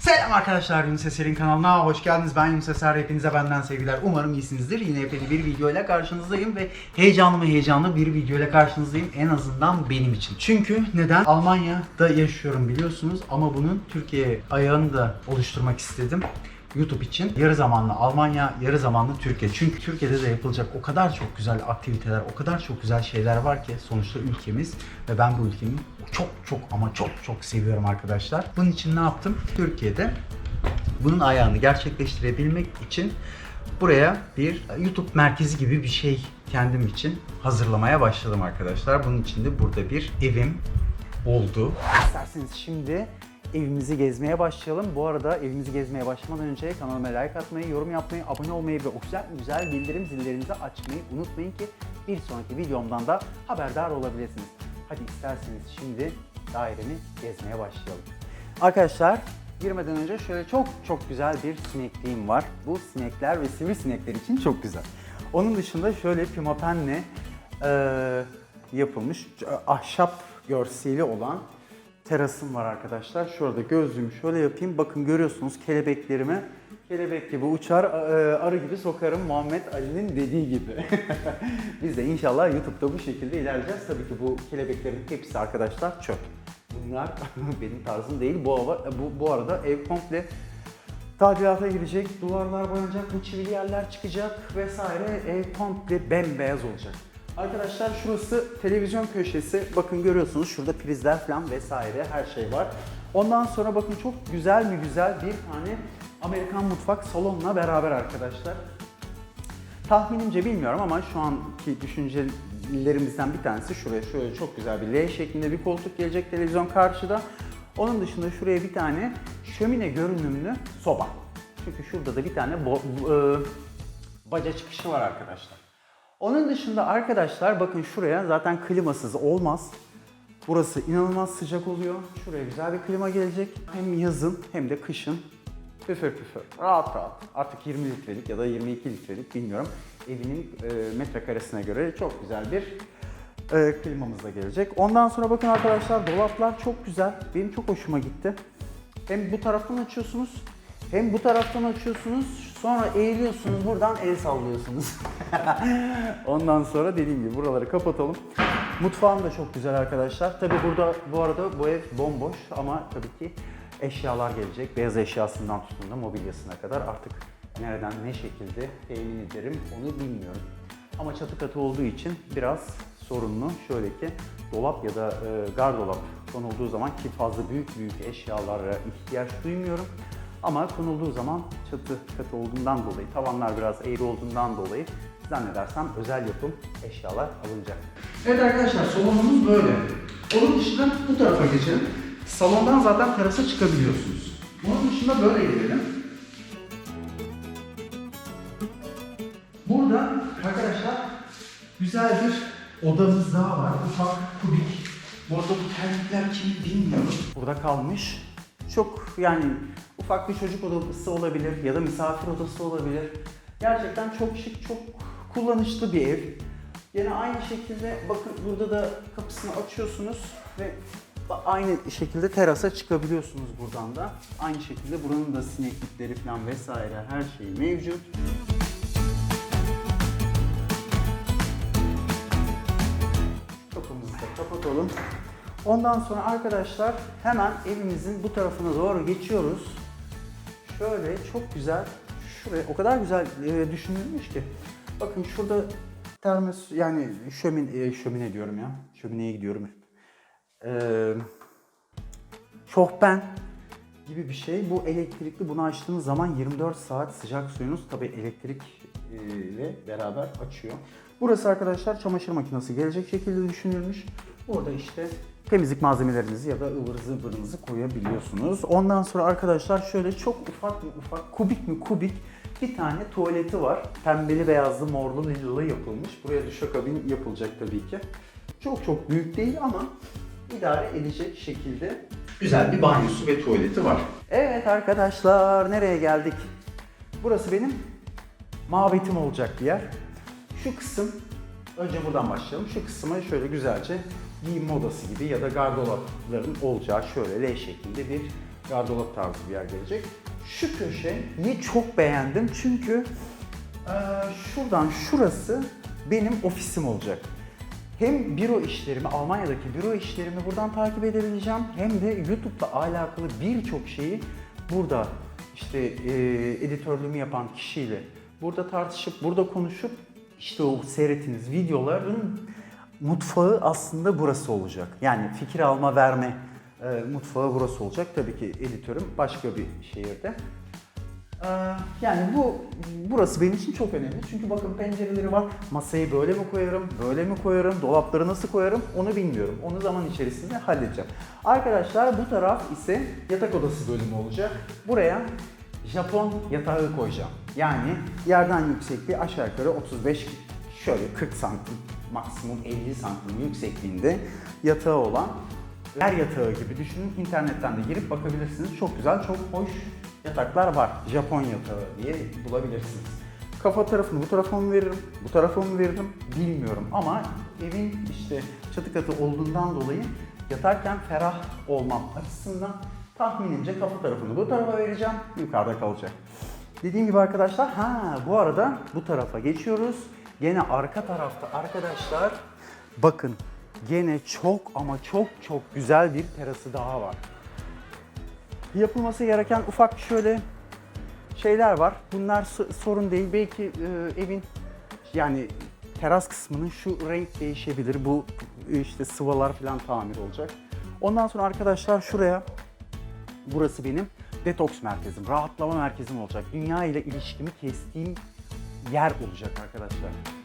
Selam arkadaşlar Yunus Eser'in kanalına hoş geldiniz. Ben Yunus Eser. Hepinize benden sevgiler. Umarım iyisinizdir. Yine yepyeni bir video ile karşınızdayım ve heyecanlı mı heyecanlı bir video ile karşınızdayım. En azından benim için. Çünkü neden? Almanya'da yaşıyorum biliyorsunuz ama bunun Türkiye ayağını da oluşturmak istedim. YouTube için yarı zamanlı Almanya, yarı zamanlı Türkiye. Çünkü Türkiye'de de yapılacak o kadar çok güzel aktiviteler, o kadar çok güzel şeyler var ki sonuçta ülkemiz ve ben bu ülkemi çok çok ama çok çok seviyorum arkadaşlar. Bunun için ne yaptım? Türkiye'de bunun ayağını gerçekleştirebilmek için buraya bir YouTube merkezi gibi bir şey kendim için hazırlamaya başladım arkadaşlar. Bunun için de burada bir evim oldu. İsterseniz şimdi evimizi gezmeye başlayalım. Bu arada evimizi gezmeye başlamadan önce kanalıma like atmayı, yorum yapmayı, abone olmayı ve o güzel güzel bildirim zillerinizi açmayı unutmayın ki bir sonraki videomdan da haberdar olabilirsiniz. Hadi isterseniz şimdi dairemi gezmeye başlayalım. Arkadaşlar girmeden önce şöyle çok çok güzel bir sinekliğim var. Bu sinekler ve sivrisinekler için çok güzel. Onun dışında şöyle pimapenle eee yapılmış ahşap görseli olan terasım var arkadaşlar. Şurada gözlüğümü şöyle yapayım. Bakın görüyorsunuz kelebeklerimi. Kelebek gibi uçar, e, arı gibi sokarım Muhammed Ali'nin dediği gibi. Biz de inşallah YouTube'da bu şekilde ilerleyeceğiz. Tabii ki bu kelebeklerin hepsi arkadaşlar çöp. Bunlar benim tarzım değil. Bu, bu, bu arada ev komple tadilata girecek, duvarlar boyanacak, bu çivili yerler çıkacak vesaire. Ev komple bembeyaz olacak. Arkadaşlar şurası televizyon köşesi. Bakın görüyorsunuz şurada prizler falan vesaire her şey var. Ondan sonra bakın çok güzel mi güzel bir tane Amerikan mutfak salonla beraber arkadaşlar. Tahminimce bilmiyorum ama şu anki düşüncelerimizden bir tanesi şuraya şöyle çok güzel bir L şeklinde bir koltuk gelecek televizyon karşıda. Onun dışında şuraya bir tane şömine görünümlü soba. Çünkü şurada da bir tane bo- e, baca çıkışı var arkadaşlar. Onun dışında arkadaşlar bakın şuraya zaten klimasız olmaz. Burası inanılmaz sıcak oluyor. Şuraya güzel bir klima gelecek. Hem yazın hem de kışın püfür püfür rahat rahat artık 20 litrelik ya da 22 litrelik bilmiyorum evinin e, metrekaresine göre çok güzel bir e, klimamız da gelecek. Ondan sonra bakın arkadaşlar dolaplar çok güzel. Benim çok hoşuma gitti. Hem bu taraftan açıyorsunuz hem bu taraftan açıyorsunuz. Sonra eğiliyorsunuz buradan el sallıyorsunuz. Ondan sonra dediğim gibi buraları kapatalım. Mutfağım da çok güzel arkadaşlar. Tabi burada bu arada bu ev bomboş ama tabii ki eşyalar gelecek. Beyaz eşyasından tutun da mobilyasına kadar artık nereden ne şekilde temin ederim onu bilmiyorum. Ama çatı katı olduğu için biraz sorunlu. Şöyle ki dolap ya da e, gardırop konulduğu zaman ki fazla büyük büyük eşyalara ihtiyaç duymuyorum. Ama konulduğu zaman çatı katı olduğundan dolayı, tavanlar biraz eğri olduğundan dolayı zannedersem özel yapım eşyalar alınacak. Evet arkadaşlar salonumuz böyle. Onun dışında bu tarafa geçelim. Salondan zaten terasa çıkabiliyorsunuz. Bunun dışında böyle gelelim. Burada arkadaşlar güzel bir odamız daha var. Ufak kubik. Bu arada bu terlikler kim bilmiyorum. Burada kalmış. Çok yani ufak bir çocuk odası olabilir ya da misafir odası olabilir. Gerçekten çok şık, çok kullanışlı bir ev. Yine aynı şekilde bakın burada da kapısını açıyorsunuz ve aynı şekilde terasa çıkabiliyorsunuz buradan da. Aynı şekilde buranın da sineklikleri falan vesaire her şeyi mevcut. Kapımızı da kapatalım. Ondan sonra arkadaşlar hemen evimizin bu tarafına doğru geçiyoruz. Şöyle çok güzel, şuraya o kadar güzel e, düşünülmüş ki. Bakın şurada termos yani şömine, e, şömine diyorum ya. Şömineye gidiyorum. Ee, şofben gibi bir şey. Bu elektrikli. Bunu açtığınız zaman 24 saat sıcak suyunuz tabi elektrik e, ile beraber açıyor. Burası arkadaşlar çamaşır makinesi gelecek şekilde düşünülmüş. Burada işte temizlik malzemelerinizi ya da ıvır zıvırınızı koyabiliyorsunuz. Ondan sonra arkadaşlar şöyle çok ufak mı ufak, kubik mi kubik bir tane tuvaleti var. Pembeli, beyazlı, morlu, lilalı yapılmış. Buraya duşakabin yapılacak tabii ki. Çok çok büyük değil ama idare edecek şekilde güzel bir banyosu ve tuvaleti var. Evet arkadaşlar nereye geldik? Burası benim mabetim olacak bir yer. Şu kısım, önce buradan başlayalım. Şu kısmı şöyle güzelce giyinme odası gibi ya da gardıropların olacağı şöyle L şeklinde bir gardırop tarzı bir yer gelecek. Şu köşeyi çok beğendim çünkü e, şuradan şurası benim ofisim olacak. Hem büro işlerimi, Almanya'daki büro işlerimi buradan takip edebileceğim hem de YouTube'la alakalı birçok şeyi burada işte e, editörlüğümü yapan kişiyle burada tartışıp, burada konuşup işte o seyrettiğiniz videoların mutfağı aslında burası olacak. Yani fikir alma, verme e, mutfağı burası olacak. Tabii ki editörüm başka bir şehirde. Ee, Yani bu burası benim için çok önemli. Çünkü bakın pencereleri var. Masayı böyle mi koyarım, böyle mi koyarım, dolapları nasıl koyarım onu bilmiyorum. Onu zaman içerisinde halledeceğim. Arkadaşlar bu taraf ise yatak odası bölümü olacak. Buraya Japon yatağı koyacağım. Yani yerden yüksekliği aşağı yukarı 35 şöyle 40 santim maksimum 50 santim yüksekliğinde yatağı olan Yer yatağı gibi düşünün. İnternetten de girip bakabilirsiniz. Çok güzel, çok hoş yataklar var. Japon yatağı diye bulabilirsiniz. Kafa tarafını bu tarafa mı veririm, bu tarafa mı veririm bilmiyorum. Ama evin işte çatı katı olduğundan dolayı yatarken ferah olmam açısından tahminimce kafa tarafını bu tarafa vereceğim. Yukarıda kalacak. Dediğim gibi arkadaşlar, ha bu arada bu tarafa geçiyoruz. Gene arka tarafta arkadaşlar bakın gene çok ama çok çok güzel bir terası daha var. Yapılması gereken ufak şöyle şeyler var. Bunlar so- sorun değil. Belki e, evin yani teras kısmının şu renk değişebilir. Bu işte sıvalar falan tamir olacak. Ondan sonra arkadaşlar şuraya burası benim detoks merkezim, rahatlama merkezim olacak. Dünya ile ilişkimi kestiğim yer olacak arkadaşlar.